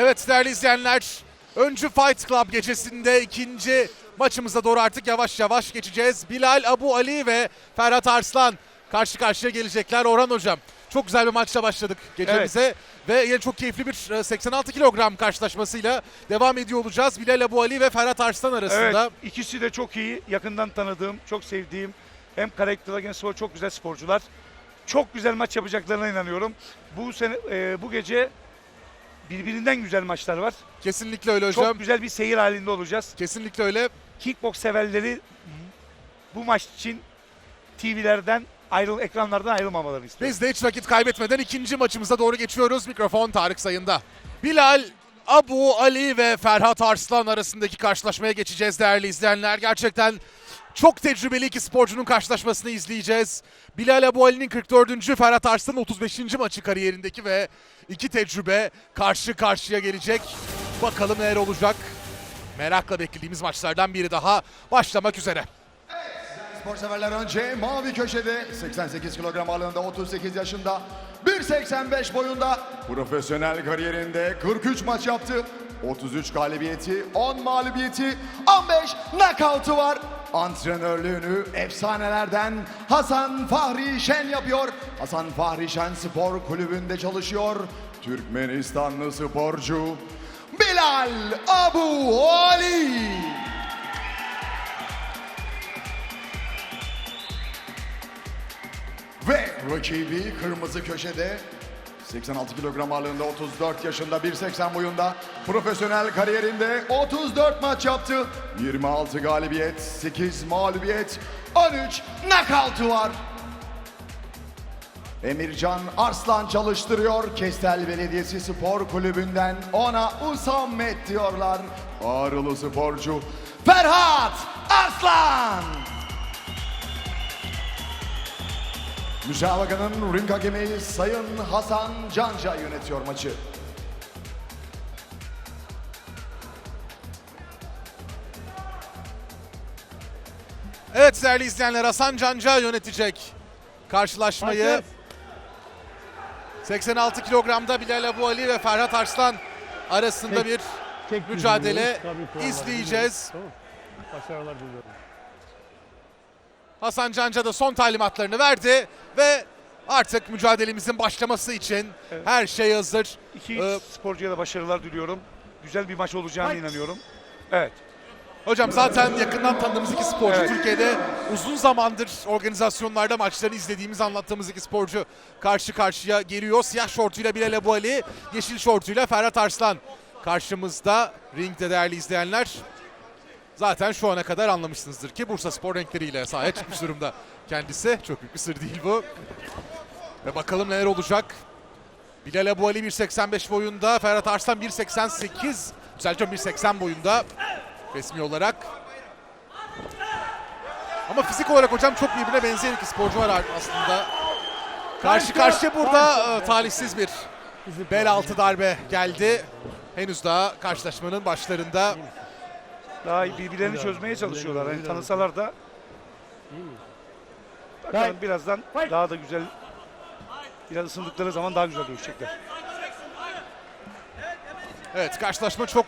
Evet değerli izleyenler, öncü Fight Club gecesinde ikinci maçımıza doğru artık yavaş yavaş geçeceğiz. Bilal Abu Ali ve Ferhat Arslan karşı karşıya gelecekler. Orhan Hocam, çok güzel bir maçla başladık gecemize. Ve yine çok keyifli bir e, 86 kilogram karşılaşmasıyla devam ediyor olacağız. Bilal Abu Ali ve Ferhat Arslan arasında. Evet, ikisi de çok iyi, yakından tanıdığım, çok sevdiğim hem karakter hem spor çok güzel sporcular. Çok güzel maç yapacaklarına inanıyorum. Bu sene e, bu gece birbirinden güzel maçlar var. Kesinlikle öyle hocam. Çok güzel bir seyir halinde olacağız. Kesinlikle öyle. Kickbox severleri bu maç için TV'lerden ayrıl ekranlardan ayrılmamalarını istiyorum. Biz de hiç vakit kaybetmeden ikinci maçımıza doğru geçiyoruz. Mikrofon Tarık Sayın'da. Bilal, Abu Ali ve Ferhat Arslan arasındaki karşılaşmaya geçeceğiz değerli izleyenler. Gerçekten çok tecrübeli iki sporcunun karşılaşmasını izleyeceğiz. Bilal Abu Ali'nin 44. Ferhat Arslan'ın 35. maçı kariyerindeki ve iki tecrübe karşı karşıya gelecek. Bakalım neler olacak. Merakla beklediğimiz maçlardan biri daha başlamak üzere. Spor severler önce mavi köşede 88 kilogram ağırlığında 38 yaşında 1.85 boyunda profesyonel kariyerinde 43 maç yaptı. 33 galibiyeti, 10 mağlubiyeti, 15 knockout'u var. Antrenörlüğünü efsanelerden Hasan Fahri Şen yapıyor. Hasan Fahri Şen Spor Kulübü'nde çalışıyor. Türkmenistanlı sporcu Bilal Abu Ali. Ve rakibi kırmızı köşede 86 kilogram ağırlığında 34 yaşında 1.80 boyunda profesyonel kariyerinde 34 maç yaptı. 26 galibiyet, 8 mağlubiyet, 13 knockout'u var. Emircan Arslan çalıştırıyor. Kestel Belediyesi Spor Kulübü'nden ona Usammet diyorlar. Ağrılı sporcu Ferhat Arslan. Müsabakanın ring hakemi Sayın Hasan Canca yönetiyor maçı. Evet değerli izleyenler Hasan Canca yönetecek karşılaşmayı. 86 kilogramda Bilal Abu Ali ve Ferhat Arslan arasında Tek- bir Tek mücadele izleyeceğiz. Tamam. Başarılar diliyorum. Hasan Canca da son talimatlarını verdi ve artık mücadelemizin başlaması için her şey hazır. İki Ee, sporcuya da başarılar diliyorum. Güzel bir maç olacağına inanıyorum. Evet. Hocam zaten yakından tanıdığımız iki sporcu Evet. Türkiye'de uzun zamandır organizasyonlarda maçlarını izlediğimiz anlattığımız iki sporcu karşı karşıya geliyor. Siyah şortuyla Bilal Ebu Ali, yeşil şortuyla Ferhat Arslan karşımızda ringde değerli izleyenler. Zaten şu ana kadar anlamışsınızdır ki Bursa Spor renkleriyle sahaya çıkmış durumda kendisi. Çok büyük bir sır değil bu. Ve bakalım neler olacak. Bilal Ebu Ali 1.85 boyunda, Ferhat Arslan 1.88, düzeltiyorum 1.80 boyunda resmi olarak. Ama fizik olarak hocam çok birbirine benzeyen iki sporcu var aslında. Karşı karşıya burada e, talihsiz bir bel altı darbe geldi. Henüz daha karşılaşmanın başlarında. Daha iyi birbirlerini çözmeye çalışıyorlar. Yani tanısalar da bakalım birazdan daha da güzel biraz ısındıkları zaman daha güzel dövüşecekler. Evet karşılaşma çok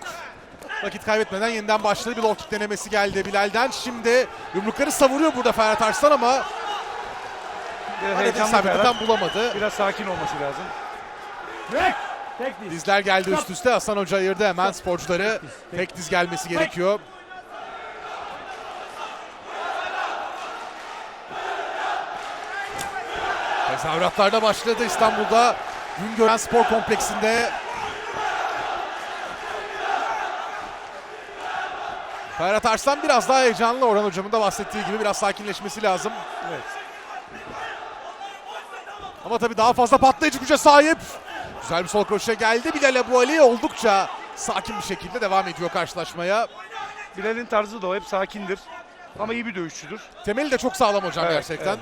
vakit kaybetmeden yeniden başladı. Bir low kick denemesi geldi Bilal'den. Şimdi yumrukları savuruyor burada Ferhat Arslan ama Biraz heyecanlı Ferhat. bulamadı. Biraz sakin olması lazım. Diz. Dizler geldi üst üste. Hasan Hoca ayırdı hemen sporcuları. Tek diz gelmesi gerekiyor. Tezahüratlarda başladı İstanbul'da. Güngören Spor Kompleksinde. Ferhat Arslan biraz daha heyecanlı. Orhan Hocam'ın da bahsettiği gibi biraz sakinleşmesi lazım. Evet. Ama tabii daha fazla patlayıcı güce sahip. Güzel bir sol kroşe geldi. Bilal Ebu Ali oldukça sakin bir şekilde devam ediyor karşılaşmaya. Bilal'in tarzı da o hep sakindir. Ama iyi bir dövüşçüdür. Temeli de çok sağlam hocam Evet, gerçekten.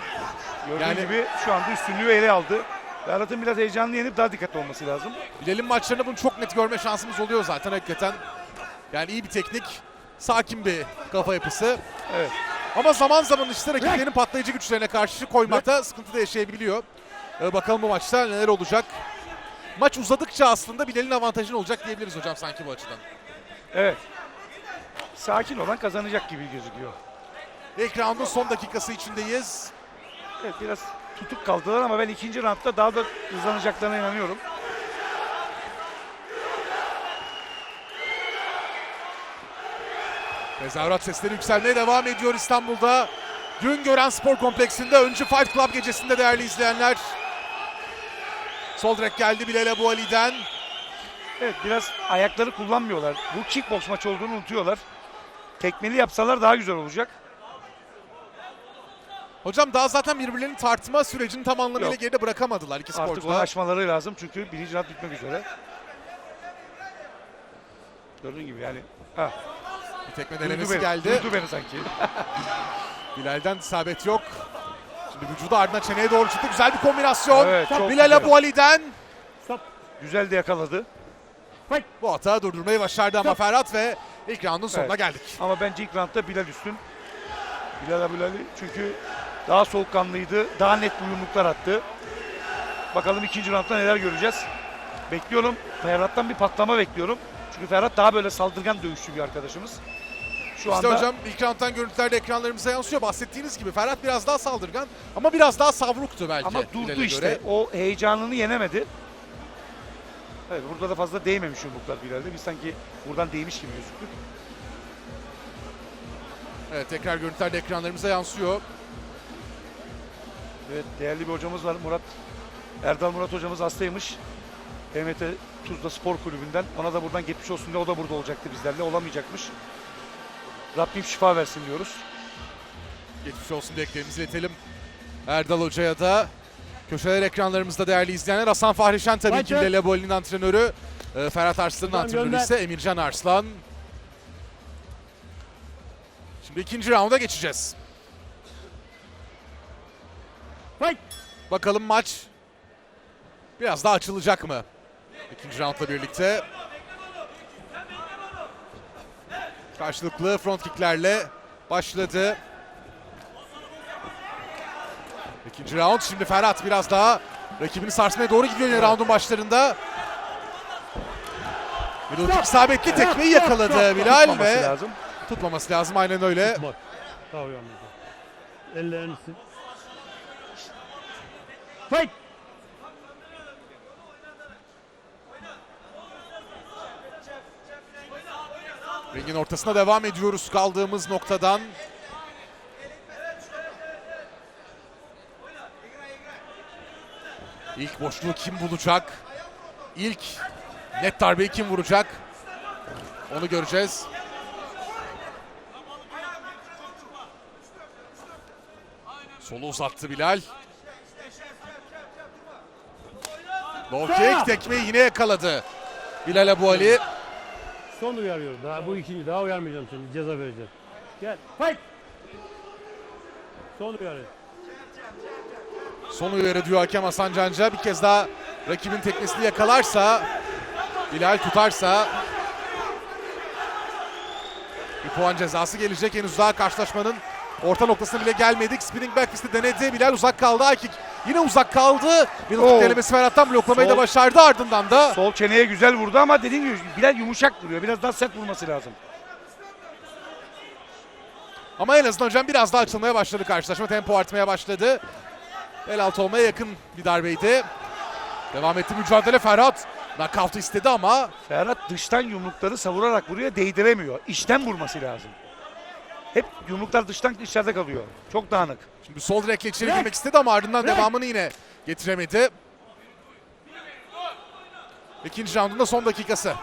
Gördüğün Yani- gibi şu anda üstünlüğü ele aldı. Ferhat'ın biraz heyecanlı yenip daha dikkatli olması lazım. Bilal'in maçlarında bunu çok net görme şansımız oluyor zaten hakikaten. Yani iyi bir teknik, sakin bir kafa yapısı. Evet. Ama zaman zaman işte rakiplerin patlayıcı güçlerine karşı koymakta sıkıntı da yaşayabiliyor. Ee, bakalım bu maçta neler olacak. Maç uzadıkça aslında Bilal'in avantajın olacak diyebiliriz hocam sanki bu açıdan. Evet. Sakin olan kazanacak gibi gözüküyor. İlk roundun son dakikası içindeyiz. Evet biraz tutuk kaldılar ama ben ikinci roundda daha da hızlanacaklarına inanıyorum. Tezahürat sesleri yükselmeye devam ediyor İstanbul'da. Gün gören spor kompleksinde Öncü Fight Club gecesinde değerli izleyenler. Sol direk geldi Bilal Ebu Ali'den. Evet biraz ayakları kullanmıyorlar. Bu kickbox maçı olduğunu unutuyorlar. Tekmeli yapsalar daha güzel olacak. Hocam daha zaten birbirlerini tartma sürecini tam anlamıyla Yok. geride bırakamadılar iki Artık onu sporcular. aşmaları lazım çünkü birinci round bitmek üzere. Gördüğün gibi yani. Ha, Bir tekme duydu denemesi beni, geldi. Duydu beni sanki. Bilal'den isabet yok. Şimdi vücudu ardına çeneye doğru çıktı. Güzel bir kombinasyon. Evet, çok Bilal güzel. Ebu Ali'den. Stop. Güzel de yakaladı. Bu hata durdurmayı başardı ama Ferhat ve ilk roundun sonuna Evet. geldik. Ama bence ilk roundda Bilal üstün. Bilal Abulali çünkü daha soğukkanlıydı. Daha net yumruklar attı. Bakalım ikinci roundda neler göreceğiz. Bekliyorum. Ferhat'tan bir patlama bekliyorum. Çünkü Ferhat daha böyle saldırgan dövüşçü bir arkadaşımız. Şu İşte anda hocam ilk rounddan görüntülerde ekranlarımıza yansıyor. Bahsettiğiniz gibi Ferhat biraz daha saldırgan ama biraz daha savruktu belki. ama durdu işte. göre. O heyecanını yenemedi. Evet burada da fazla değmemiş yumruklar Bilal'de. Biz sanki buradan değmiş gibi gözüktük. Evet tekrar görüntülerde ekranlarımıza yansıyor. Evet değerli bir hocamız var Murat. Erdal Murat hocamız hastaymış. EMT Tuzla Spor Kulübü'nden. Ona da buradan geçmiş olsun diye o da burada olacaktı bizlerle. Olamayacakmış. Rabbim şifa versin diyoruz. Geçmiş olsun dileklerimizi iletelim. Erdal Hoca'ya da köşeler ekranlarımızda değerli izleyenler. Hasan Fahrişen tabii ki Ebu Ali'nin antrenörü. Ee, Ferhat Arslan'ın antrenörü gönder. ise Emircan Arslan. Şimdi ikinci rounda geçeceğiz. Fight. Bakalım maç biraz daha açılacak mı? İkinci roundla birlikte. Karşılıklı front kicklerle başladı. İkinci round. Şimdi Ferhat biraz daha rakibini sarsmaya doğru gidiyor yine roundun başlarında. Middle kick isabetli tekmeyi yakaladı Bilal Tutmaması ve lazım. tutmaması lazım aynen öyle. Uyanmadı. Ellerini. Fight. Ringin ortasına devam ediyoruz kaldığımız noktadan. İlk boşluğu kim bulacak? İlk net darbeyi kim vuracak? Onu göreceğiz. Solu uzattı Bilal. Low kick tekmeyi yine yakaladı. Bilal Ebu Ali. Son uyarıyorum. Daha bu ikinci. Daha uyarmayacağım seni. Ceza vereceğim. Gel. Fight. Son uyarı. Son uyarı diyor hakem Hasan Canca. Bir kez daha rakibin teknesini yakalarsa, Bilal tutarsa bir puan cezası gelecek. Henüz daha karşılaşmanın orta noktasına bile gelmedik. Spinning back fist'i denedi. Bilal uzak kaldı. Akik yine uzak kaldı. Bir Oo. denemesi Ferhat'tan bloklamayı da Sol. başardı. Ardından da Sol çeneye güzel vurdu ama dediğim gibi Bilal yumuşak vuruyor. Biraz daha sert vurması lazım. ama en azından hocam biraz daha açılmaya başladı karşılaşma. Tempo artmaya başladı. El altı olmaya yakın bir darbeydi. Devam etti mücadele Ferhat. Knockout istedi ama Ferhat dıştan yumrukları savurarak vuruyor, değdiremiyor. İçten vurması lazım. Hep yumruklar dıştan içeride kalıyor. Çok dağınık. Şimdi sol direkle içeri girmek istedi ama ardından Bırak. devamını yine getiremedi. İkinci roundun da son dakikası.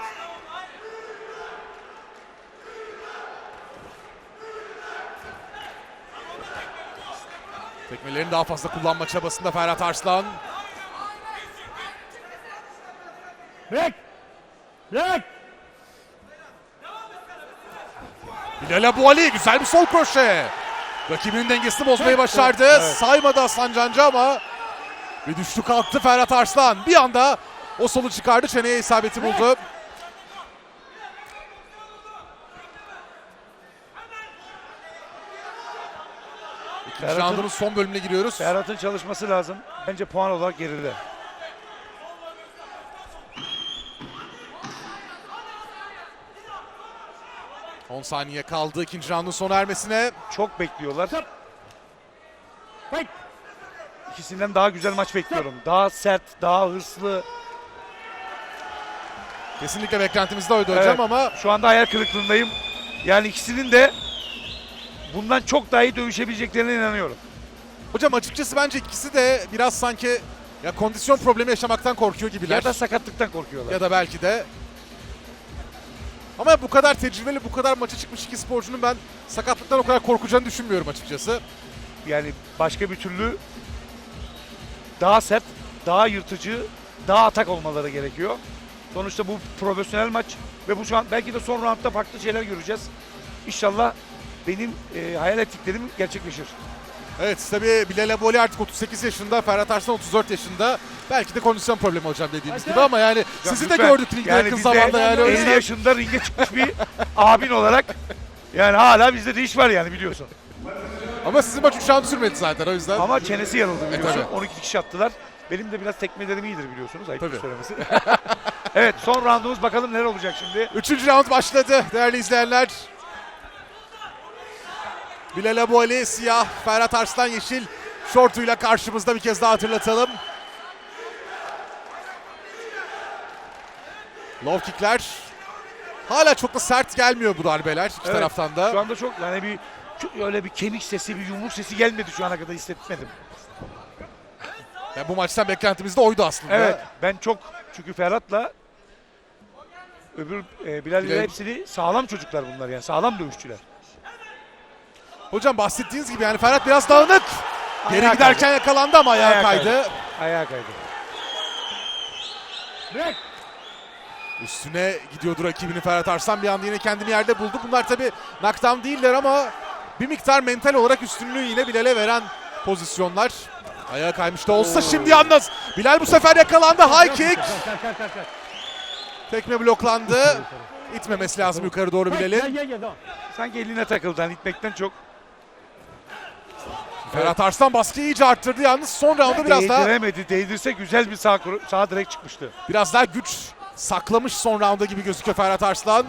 Tekmelerini daha fazla kullanma çabasında Ferhat Arslan. Bırak. Bırak. Bilal Ebu Ali güzel bir sol kroşe. Rakibinin dengesini bozmayı başardı. Evet. Saymadı Hasan Cancı ama bir düştü kalktı Ferhat Arslan. Bir anda o solu çıkardı. Çeneye isabeti buldu. İkinci Ferhat'ın- son bölümüne giriyoruz. Ferhat'ın çalışması lazım. Bence puan olarak geride. 10 saniye kaldı ikinci roundun sona ermesine. Çok bekliyorlar. İkisinden daha güzel maç bekliyorum. Daha sert, daha hırslı. Kesinlikle beklentimiz de oydu Evet. hocam ama Şu anda hayal kırıklığındayım. Yani ikisinin de bundan çok daha iyi dövüşebileceklerine inanıyorum. hocam açıkçası bence ikisi de biraz sanki ya kondisyon problemi yaşamaktan korkuyor gibiler. Ya da sakatlıktan korkuyorlar. ya da belki de. Ama bu kadar tecrübeli, bu kadar maça çıkmış iki sporcunun ben sakatlıktan o kadar korkacağını düşünmüyorum açıkçası. Yani başka bir türlü daha sert, daha yırtıcı, daha atak olmaları gerekiyor. Sonuçta bu profesyonel maç ve bu şu an belki de son roundda farklı şeyler göreceğiz. İnşallah benim e, hayal ettiklerim gerçekleşir. Evet tabii Bilal Eboli artık 38 yaşında, Ferhat Arslan 34 yaşında. Belki de kondisyon problemi hocam dediğimiz gibi ama yani sizi de lütfen. gördük ringde Yani yakın de zamanda yani. o 50 yüzden- yaşında ringe çıkmış bir abin olarak yani hala bizde de iş var yani biliyorsun. Ama sizin maç 3 round sürmedi zaten o yüzden. Ama çenesi yarıldı biliyorsun. tabii. 12 kişi attılar. Benim de biraz tekmelerim iyidir biliyorsunuz. Ayıp Tabii. söylemesi. evet son roundumuz bakalım neler olacak şimdi. Üçüncü round başladı değerli izleyenler. Bilal Eboli siyah, Ferhat Arslan yeşil şortuyla karşımızda bir kez daha hatırlatalım. Low kickler. Hala çok da sert gelmiyor bu darbeler iki Evet, taraftan da. Şu anda çok yani bir öyle bir kemik sesi, bir yumruk sesi gelmedi şu ana kadar hissetmedim. Yani bu maçtan beklentimiz de oydu aslında. Evet ben çok çünkü Ferhat'la öbür e, Bilal ile Bilal- hepsini sağlam çocuklar bunlar yani sağlam dövüşçüler. Hocam bahsettiğiniz gibi yani Ferhat biraz dağınık. Geri Ayağa giderken yakalandı ama ayağa Ayağa kaydı. kaydı. Ayağa kaydı. Bırak. Üstüne gidiyordu rakibini Ferhat Arslan bir anda yine kendini yerde buldu. Bunlar tabi knockdown değiller ama bir miktar mental olarak üstünlüğü yine Bilal'e veren pozisyonlar. Ayağa kaymış da olsa şimdi yalnız Bilal bu sefer yakalandı. High kick. Tekme bloklandı. İtmemesi lazım yukarı doğru Bilal'in. Sanki eline takıldı hani itmekten çok. Ferhat Arslan baskıyı iyice arttırdı yalnız son rounda biraz daha Değdiremedi. Değdirse güzel bir sağ, sağ direkt çıkmıştı. biraz daha güç saklamış son rounda gibi gözüküyor Ferhat Arslan.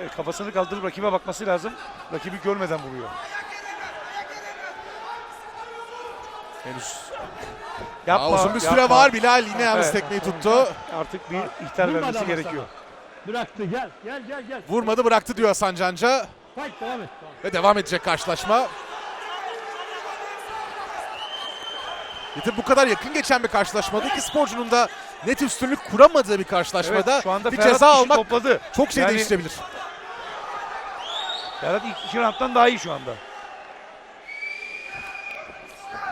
Evet, kafasını kaldırıp rakibe bakması lazım. Rakibi görmeden vuruyor. Henüz Yapma. daha uzun bir süre yapma. var. Bilal yine yalnız Evet. tekmeyi tuttu. Artık bir ihtar Vurmadı vermesi gerekiyor. sana. Bıraktı gel gel gel gel. Vurmadı bıraktı diyor Hasan Canca. Fight devam et. Ve devam edecek karşılaşma. Yeter bu kadar yakın geçen bir karşılaşmada iki sporcunun da net üstünlük kuramadığı bir karşılaşmada Evet, şu anda bir Ferhat ceza işi almak topladı. çok şey Yani- değiştirebilir. Ferhat ilk iki rounddan daha iyi şu anda.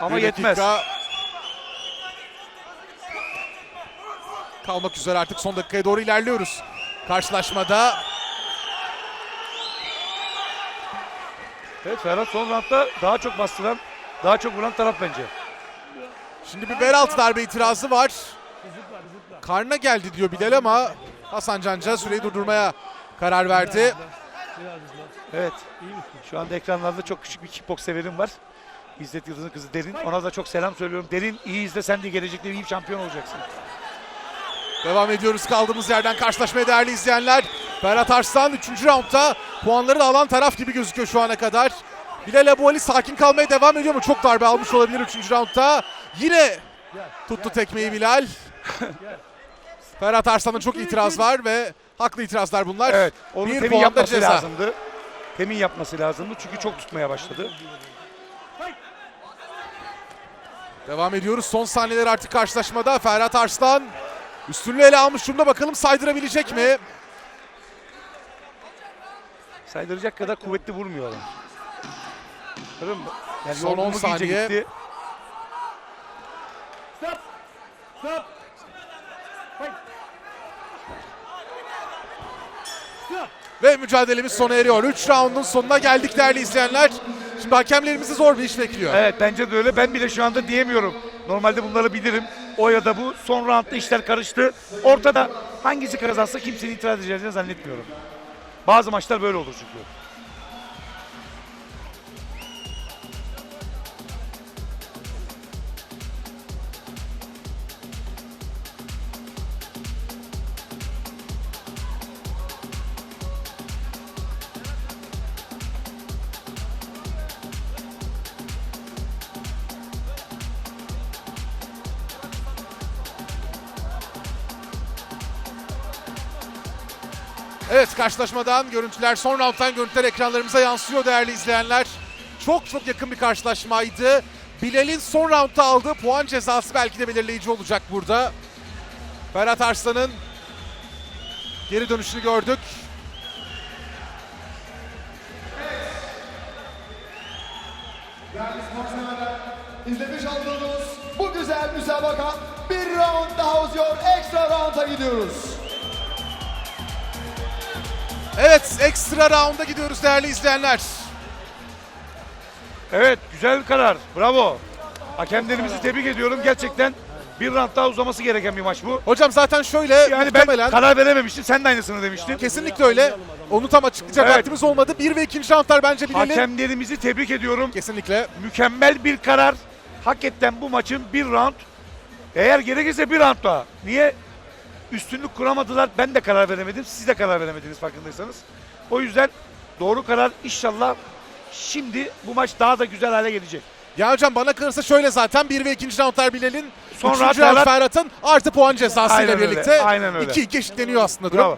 Ama Bir yetmez. dakika Kalmak üzere artık son dakikaya doğru ilerliyoruz. Karşılaşmada Evet Ferhat son roundda daha çok bastıran, daha çok vuran taraf bence. Şimdi bir bel altı darbe itirazı var. Karnına geldi diyor Bilal ama Hasan Canca süreyi durdurmaya karar verdi. Evet. Şu anda ekranlarda çok küçük bir kickbox severim var. İzzet Yıldız'ın kızı Derin. Ona da çok selam söylüyorum. Derin iyi izle sen de gelecekte iyi şampiyon olacaksın. Devam ediyoruz kaldığımız yerden karşılaşmaya değerli izleyenler. Ferhat Arslan 3. roundda puanları da alan taraf gibi gözüküyor şu ana kadar. Bilal Ebu Ali sakin kalmaya devam ediyor mu? Çok darbe almış olabilir 3. roundda. Yine tuttu tekmeyi Bilal. Ferhat Arslan'ın çok itiraz var ve haklı itirazlar bunlar. Evet. Onu Bir temin yapması ceza. lazımdı. Temin yapması lazımdı çünkü çok tutmaya başladı. Devam ediyoruz. Son saniyeler artık karşılaşmada. Ferhat Arslan üstünlüğü ele almış durumda. Bakalım saydırabilecek mi? Saydıracak kadar kuvvetli vurmuyorlar. Mı? Yani Son on yorgunluk iyice saniye. gitti. Stop. Stop. Ve mücadelemiz sona eriyor. 3 roundun sonuna geldik değerli izleyenler. Şimdi hakemlerimizi zor bir iş bekliyor. Evet bence de öyle. Ben bile şu anda diyemiyorum. Normalde bunları bilirim. O ya da bu. Son roundda işler karıştı. Ortada hangisi kazansa kimsenin itiraz edeceğini zannetmiyorum. Bazı maçlar böyle olur çünkü. Evet karşılaşmadan görüntüler son roundtan görüntüler ekranlarımıza yansıyor değerli izleyenler. Çok çok yakın bir karşılaşmaydı. Bilal'in son roundda aldığı puan cezası belki de belirleyici olacak burada. Ferhat Arslan'ın geri dönüşünü gördük. Değerli sporcular, olduğunuz bu güzel müsabaka bir round daha uzuyor. Ekstra rounda gidiyoruz. Evet ekstra rounda gidiyoruz değerli izleyenler. Evet güzel karar. Bravo. Hakemlerimizi tebrik ediyorum. Gerçekten bir round daha uzaması gereken bir maç bu. Hocam zaten şöyle Yani ben muhtemelen karar verememiştim. Sen de aynısını demiştin. kesinlikle öyle. Onu tam açıklayacak Evet. vaktimiz olmadı. Bir ve ikinci roundlar bence Bilal'in. Hakemlerimizi tebrik ediyorum. Kesinlikle. Mükemmel bir karar. Hakikaten bu maçın bir round. Eğer gerekirse bir round daha. Niye? Üstünlük kuramadılar. Ben de karar veremedim. Siz de karar veremediniz farkındaysanız. O yüzden doğru karar inşallah şimdi bu maç daha da güzel hale gelecek. Ya hocam bana kalırsa şöyle zaten 1 ve 2. roundlar Bilal'in. Sonra Üçüncü round Ferhat- Ferhat'ın artı puan cezasıyla Aynen öyle, birlikte. aynen öyle. 2-2 eşitleniyor aslında durum. Bravo.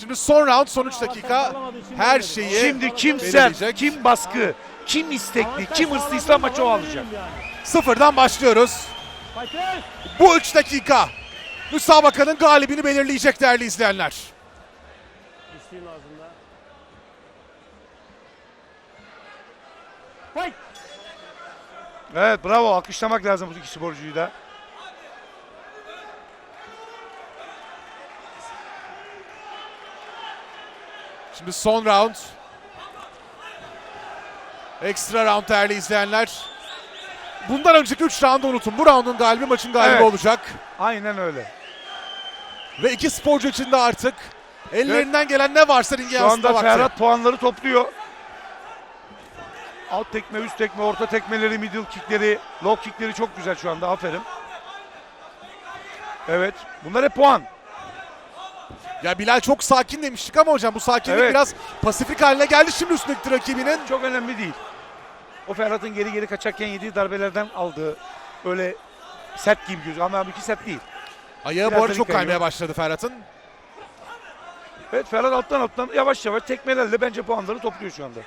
Şimdi son round son 3 dakika her şeyi Şimdi kim belirleyecek. sert, kim baskı, kim istekli, kim hırslıysa maçı o alacak. sıfırdan başlıyoruz. Bu 3 dakika müsabakanın galibini belirleyecek değerli izleyenler. İçtiğin ağzında. Fight! Evet bravo alkışlamak lazım bu iki sporcuyu da. Şimdi son round. Ekstra round değerli izleyenler. Bundan önceki 3 roundu unutun. Bu roundun galibi maçın galibi Evet. olacak. Aynen öyle. Ve iki sporcu için de artık ellerinden gelen ne varsa ringe Şu yansıtma anda vakti. Ferhat puanları topluyor. Alt tekme, üst tekme, orta tekmeleri, middle kickleri, low kickleri çok güzel şu anda. Aferin. Evet. Bunlar hep puan. Ya Bilal çok sakin demiştik ama hocam bu sakinlik Evet. biraz pasifik haline geldi şimdi üstündeki rakibinin. Çok önemli değil. O Ferhat'ın geri geri kaçarken yediği darbelerden aldığı öyle sert gibi gözüküyor ama halbuki sert değil. Ayağı bu arada da çok kaymaya ediyor. başladı Ferhat'ın. Evet Ferhat alttan alttan yavaş yavaş tekmelerle bence puanları topluyor şu anda.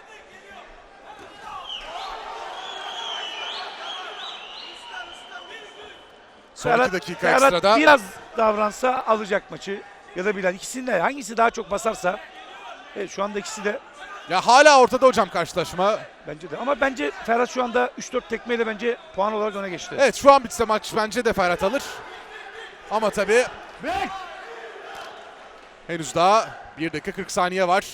Son Ferhat, iki dakika Ferhat ekstrada. biraz davransa alacak maçı. Ya da Bilal ikisinde hangisi daha çok basarsa. Evet, şu anda ikisi de Ya hala ortada hocam karşılaşma. bence de. Ama bence Ferhat şu anda 3-4 tekmeyle bence puan olarak öne geçti. Evet şu an bitse maç bence de Ferhat alır. Ama tabii henüz daha 1 dakika 40 saniye var.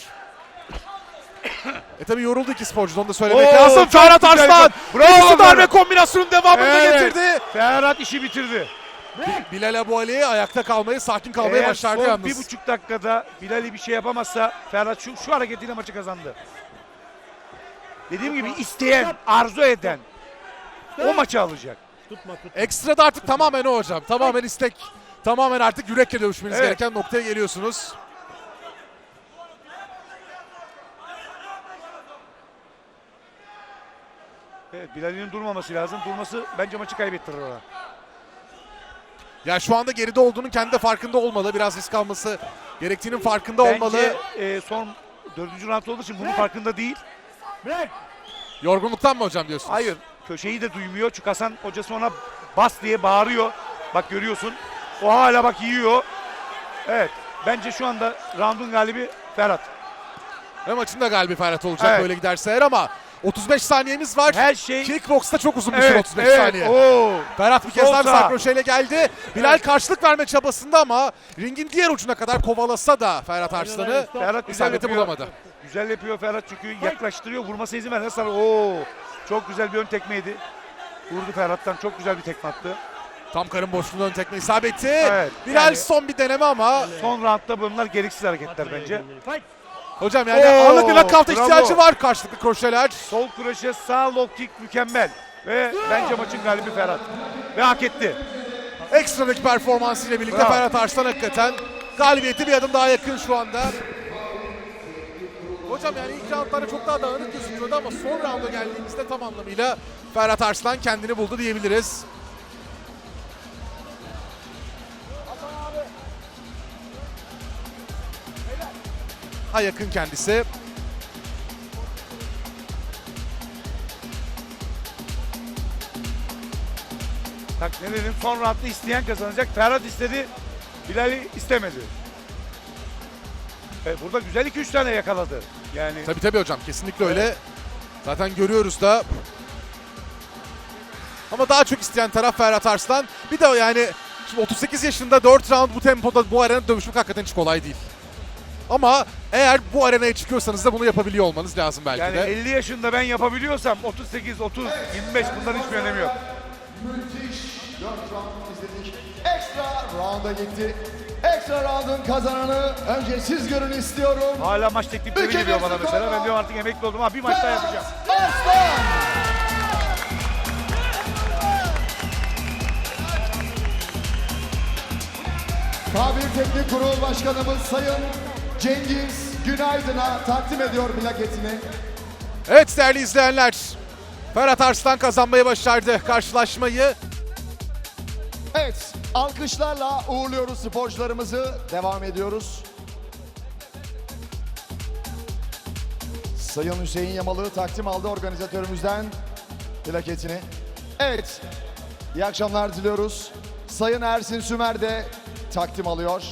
e tabii yoruldu iki sporcu onu da söylemek Oo, lazım. Ferhat. Arslan. Bravo darbe kombinasyonun devamını Evet. getirdi. Ferhat işi bitirdi. Bilal Ebu Ali ayakta kalmayı, sakin kalmayı Eğer başardı son yalnız. bir buçuk dakikada Bilal'i bir şey yapamazsa Ferhat şu, şu hareketiyle maçı kazandı. Dediğim gibi isteyen, arzu eden o maçı alacak. Tutma tutma. Ekstrada artık tamamen o hocam. Tamamen istek. Tamamen artık yürekle dövüşmeniz Evet. gereken noktaya geliyorsunuz. Evet, Bilal'in durmaması lazım. Durması bence maçı kaybettirir ona. Ya şu anda geride olduğunun kendi de farkında olmalı. Biraz risk alması gerektiğinin farkında olmalı. Bence e, son dördüncü round olduğu için bunun farkında değil. Yorgunluktan mı hocam diyorsunuz? Hayır. Köşeyi de duymuyor. Çünkü Hasan hocası ona bas diye bağırıyor. Bak görüyorsun. O hala bak yiyor. Evet. Bence şu anda roundun galibi Ferhat. Ve maçın da galibi Ferhat olacak Evet. böyle giderse eğer ama 35 saniyemiz var. Her şey Kickbox'ta çok uzun bir süre Evet, 35 evet. saniye. Oo. Ferhat bir kez daha bir sağ. sağ kroşeyle geldi. Bilal Evet. karşılık verme çabasında ama ringin diğer ucuna kadar kovalasa da Ferhat Arslan'ı. Ferhat isabeti bulamadı. Güzel yapıyor Ferhat çünkü yaklaştırıyor. Vurması izin vermez. Oo. Çok güzel bir ön tekmeydi. Vurdu Ferhat'tan. Çok güzel bir tekme attı. Tam karın boşluğundan ön tekme isabeti. Evet, Bilal yani- son bir deneme ama Son roundda bunlar gereksiz hareketler bence. Hocam yani Oo, anlık bir bravo. ihtiyacı var karşılıklı kroşeler. Sol kroşe sağ low kick mükemmel. Ve bence maçın galibi Ferhat. Ve hak etti. Ekstradaki performansıyla birlikte Bravo. Ferhat Arslan hakikaten galibiyeti bir adım daha yakın şu anda. Hocam yani ilk roundlarda çok daha dağınık gözüküyordu ama son rounda geldiğimizde tam anlamıyla Ferhat Arslan kendini buldu diyebiliriz. ha yakın kendisi. Bak ne dedim son roundda isteyen kazanacak. Ferhat istedi. Bilal'i istemedi. E, burada güzel 2-3 tane yakaladı. Yani Tabii tabii hocam kesinlikle öyle. Zaten görüyoruz da. Ama daha çok isteyen taraf Ferhat Arslan. Bir de yani şimdi 38 yaşında 4 round bu tempoda bu arena dövüşmek hakikaten hiç kolay değil. Ama eğer bu arenaya çıkıyorsanız da bunu yapabiliyor olmanız lazım belki yani de. 50 yaşında ben yapabiliyorsam 38, 30, 25 bunların hiçbir önemi yok. Müthiş 4 round izledik. Ekstra rounda gitti. Ekstra roundun kazananı önce siz görün istiyorum. Hala maç teklifleri geliyor bana mesela. Ben diyorum artık emekli oldum. Ha bir maç daha yapacağım. Arslan! Kabir Teknik Kurul Başkanımız Sayın Cengiz Günaydın'a takdim ediyor plaketini. Evet değerli izleyenler. Ferhat Arslan kazanmayı başardı karşılaşmayı. Evet, alkışlarla uğurluyoruz sporcularımızı. Devam ediyoruz. Sayın Hüseyin Yamalı takdim aldı organizatörümüzden plaketini. Evet, iyi akşamlar diliyoruz. Sayın Ersin Sümer de takdim alıyor.